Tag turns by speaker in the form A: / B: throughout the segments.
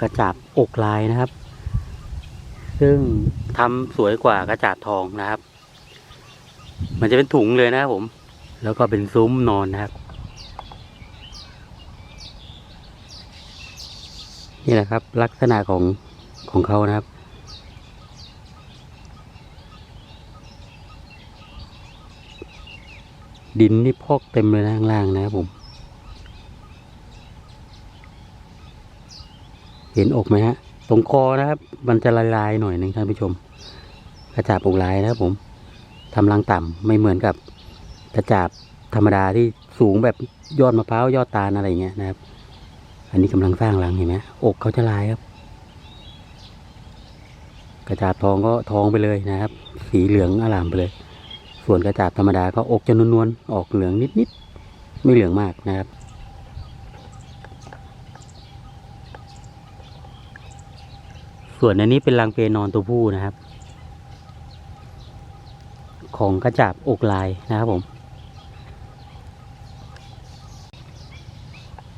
A: กระจาบอกลายนะครับ ซึ่งทำสวยกว่ากระจาบทองนะครับ มันจะเป็นถุงเลยนะครับผม แล้วก็เป็นซุ้มนอนนะครับ นี่แหละครับ ลักษณะของของเขานะครับดินนี่พอกเต็มเลยนะข้างล่างนะครับผม เห็นอกไหมฮะ ตรงคอนะครับ มันจะลายๆหน่อยหนึงท่านผู้ชม กระจาบอกลายนะครับผมทำรังต่ำไม่เหมือนกับกระจาบธรรมดาที่สูงแบบยอดมะพร้าวยอดตาลอะไรเงี้ยนะครับ อันนี้กำลังสร้างรังเห็นไหมอกเขาจะลายครับ กระจาบทองก็ทองไปเลยนะครับ สีเหลืองอลามไปเลย ส่วนกระจาบธรรมดาก็อกจะนวลๆออกเหลืองนิดๆไม่เหลืองมากนะครับ ส่วนอันนี้เป็นรังเปนอนตัวผู้นะครับ ของกระจาบอกลายนะครับผม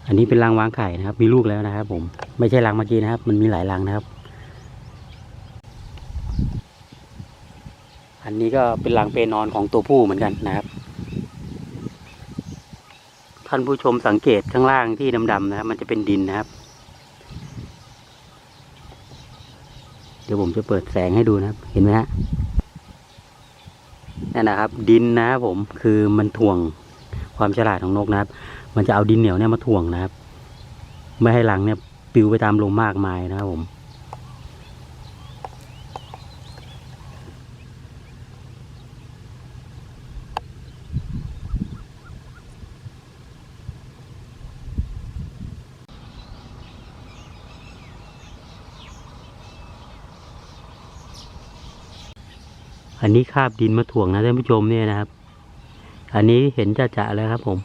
A: อันนี้เป็นรังวางไข่นะครับ มีลูกแล้วนะครับ ผม ไม่ใช่รังเมื่อกี้นะครับ มันมีหลายรังนะครับ อันนี้ก็เป็นรังเปนอนของตัวผู้เหมือนกันนะครับ ท่านผู้ชมสังเกตข้างล่างที่ดำๆนะครับ มันจะเป็นดินนะครับ เดี๋ยวผมจะเปิดแสงให้ดูนะครับ เห็นไหมฮะนั่นนะครับ ดินนะครับผมคือมันถ่วงความฉลาดของนกนะครับ มันจะเอาดินเหนียวเนี่ยมาถ่วงนะครับ ไม่ให้รังเนี่ยปิวไปตามลมมากมายนะครับผม อันนี้คาบดินมาถ่วงนะท่านผู้ชมเนี่ยนะครับ อันนี้เห็นจะจะๆเลยครับผม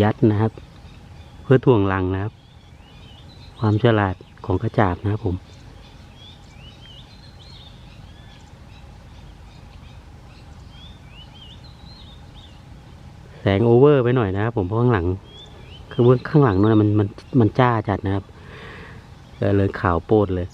A: ยัดนะครับ เพื่อถ่วงรังนะครับ ความฉลาดของกระจาบนะครับผม แสงโอเวอร์ไปหน่อยนะครับผมเพราะข้างหลัง คือว่าข้างหลังนั้นมันมันมันจ้าจัดนะครับเออเลยขาวโปดเลย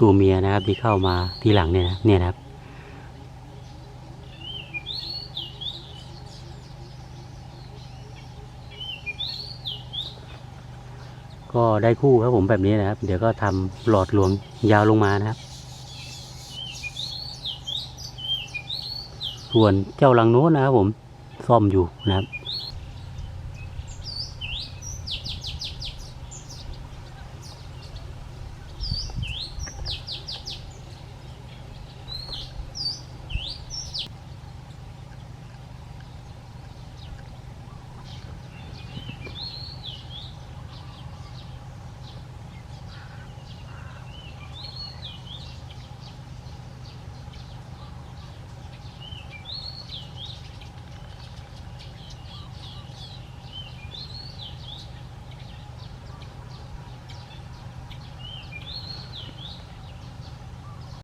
A: ตัวเมียนะครับที่เข้ามาทีหลังเนี่ยนะเนี่ยนะครับก็ได้คู่ครับผมแบบนี้นะครับ เดี๋ยวก็ทำหลอดลวงยาวลงมานะครับ ส่วนเจ้าลังโน้นนะครับผมซ่อมอยู่นะครับ